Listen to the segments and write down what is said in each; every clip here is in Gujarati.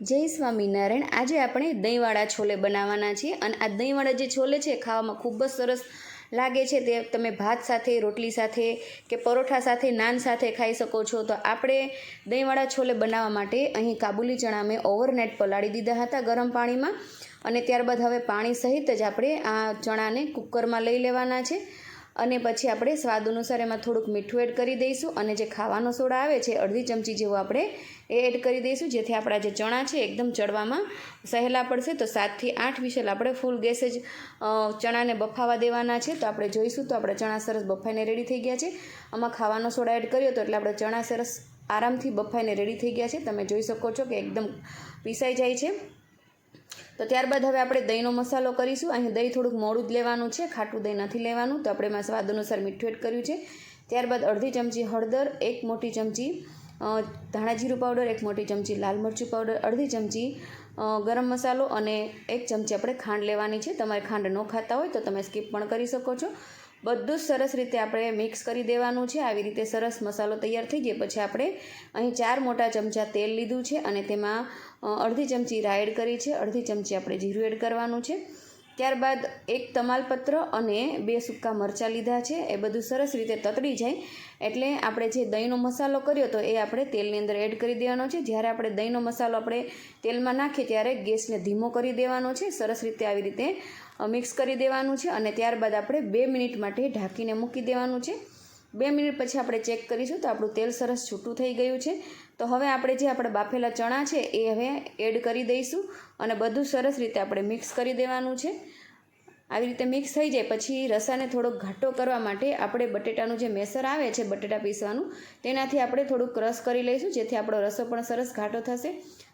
જય સ્વામિનારાયણ. આજે આપણે દહીંવાળા છોલે બનાવવાના છીએ અને આ દહીંવાળા જે છોલે છે ખાવામાં ખૂબ જ સરસ લાગે છે. તે તમે ભાત સાથે, રોટલી સાથે કે પરોઠા સાથે, નાન સાથે ખાઈ શકો છો. તો આપણે દહીંવાળા છોલે બનાવવા માટે અહીં કાબુલી ચણા મેં ઓવરનાઇટ પલાળી દીધા હતા ગરમ પાણીમાં અને ત્યારબાદ હવે પાણી સહિત જ આપણે આ ચણાને કુકરમાં લઈ લેવાના છે. અને પછી આપણે સ્વાદ અનુસાર એમાં થોડુંક મીઠું એડ કરી દઈશું અને જે ખાવાનો સોડા આવે છે અડધી ચમચી જેવું આપણે એ એડ કરી દઈશું. જેથી આપણા જે ચણા છે એકદમ ચડવામાં સહેલા પડશે. તો સાતથી આઠ વિશેલ આપણે ફૂલ ગેસે જ ચણાને બફાવા દેવાના છે. તો આપણે જોઈશું તો આપણે ચણા સરસ બફાઈને રેડી થઈ ગયા છે. આમાં ખાવાનો સોડા એડ કર્યો તો એટલે આપણે ચણા સરસ આરામથી બફાઈને રેડી થઈ ગયા છે. તમે જોઈ શકો છો કે એકદમ પીસાઈ જાય છે. તો ત્યારબાદ હવે આપણે દહીંનો મસાલો કરીશું. અહીં દહીં થોડુંક મોડું જ લેવાનું છે. ખાટું દહીં નથી લેવાનું. તો આપણે એમાં સ્વાદ અનુસાર મીઠું એડ કર્યું છે. ત્યારબાદ અડધી ચમચી હળદર, એક મોટી ચમચી ધાણા જીરું પાવડર, એક મોટી ચમચી લાલ મરચું પાવડર, અડધી ચમચી ગરમ મસાલો અને એક ચમચી આપણે ખાંડ લેવાની છે. તમારે ખાંડ ન ખાતા હોય તો તમે સ્કીપ પણ કરી શકો છો. બધું જ સરસ રીતે આપણે મિક્સ કરી દેવાનું છે. આવી રીતે સરસ મસાલો તૈયાર થઈ જાય. પછી આપણે અહીં ચાર મોટા ચમચા તેલ લીધું છે અને તેમાં અડધી ચમચી રાઈ એડ કરી છે. અડધી ચમચી આપણે જીરું એડ કરવાનું છે. ત્યારબાદ એક તમાલપત્ર અને બે સૂકા મરચાં લીધા છે. એ બધું સરસ રીતે તતડી જાય. એટલે આપણે જે દહીંનો મસાલો કર્યો તો એ આપણે તેલની અંદર એડ કરી દેવાનો છે. જ્યારે આપણે દહીંનો મસાલો આપણે તેલમાં નાખીએ ત્યારે ગેસને ધીમો કરી દેવાનો છે. સરસ રીતે આવી રીતે મિક્સ કરી દેવાનું છે અને ત્યારબાદ આપણે બે મિનિટ માટે ઢાંકીને મૂકી દેવાનું છે. બે મિનિટ પછી આપણે ચેક કરીશું તો આપણું તેલ સરસ છૂટું થઈ ગયું છે. તો હવે આપણે જે આપણે બાફેલા ચણા છે એ હવે એડ કરી દઈશું અને બધું સરસ રીતે આપણે મિક્સ કરી દેવાનું છે. આવી રીતે મિક્સ થઈ જાય પછી રસાને થોડોક ઘાટો કરવા માટે આપણે બટેટાનું જે મેસર આવે છે બટેટા પીસવાનું, તેનાથી આપણે થોડુંક ક્રશ કરી લઈશું, જેથી આપણો રસો પણ સરસ ઘાટો થશે.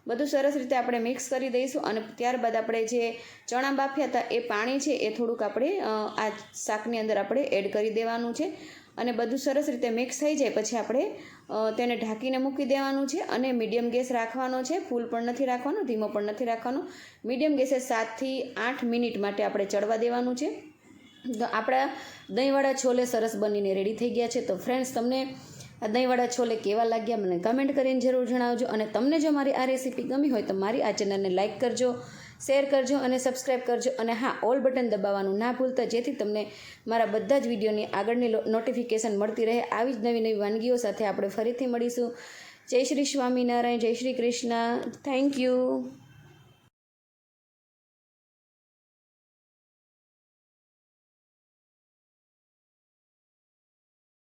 બધું સરસ રીતે આપણે મિક્સ કરી દઈશું અને ત્યારબાદ આપણે જે ચણા બાફ્યા હતા એ પાણી છે એ થોડુંક આપણે આ શાકની અંદર આપણે એડ કરી દેવાનું છે. અને બધું સરસ રીતે મિક્સ થઈ જાય, પછી આપણે તેને ઢાંકીને મૂકી દેવાનું છે અને મીડિયમ ગેસ રાખવાનો છે. ફૂલ પણ નથી રાખવાનો, ધીમો પણ નથી રાખવાનો. મીડિયમ ગેસે સાતથી આઠ મિનિટ માટે આપણે ચડવા દેવાનું છે. તો આપણા દહીંવાળા છોલે સરસ બનીને રેડી થઈ ગયા છે. તો ફ્રેન્ડ્સ તમને આ દહીંવાળા છોલે કેવા લાગ્યા મને કમેન્ટ કરીને જરૂર જણાવજો. અને તમને જો મારી આ રેસીપી ગમી હોય તો મારી આ ચેનલને લાઇક કરજો. શેર કરજો અને સબસ્ક્રાઈબ કરજો અને હા, ઓલ બટન દબાવવાનું ના ભૂલતા, જેથી તમને મારા બધા જ વિડીયોની આગળની નોટિફિકેશન મળતી રહે. આવી જ નવી નવી વાનગીઓ સાથે આપણે ફરીથી મળીશું. જય શ્રી સ્વામિનારાયણ, જય શ્રી કૃષ્ણ. Thank you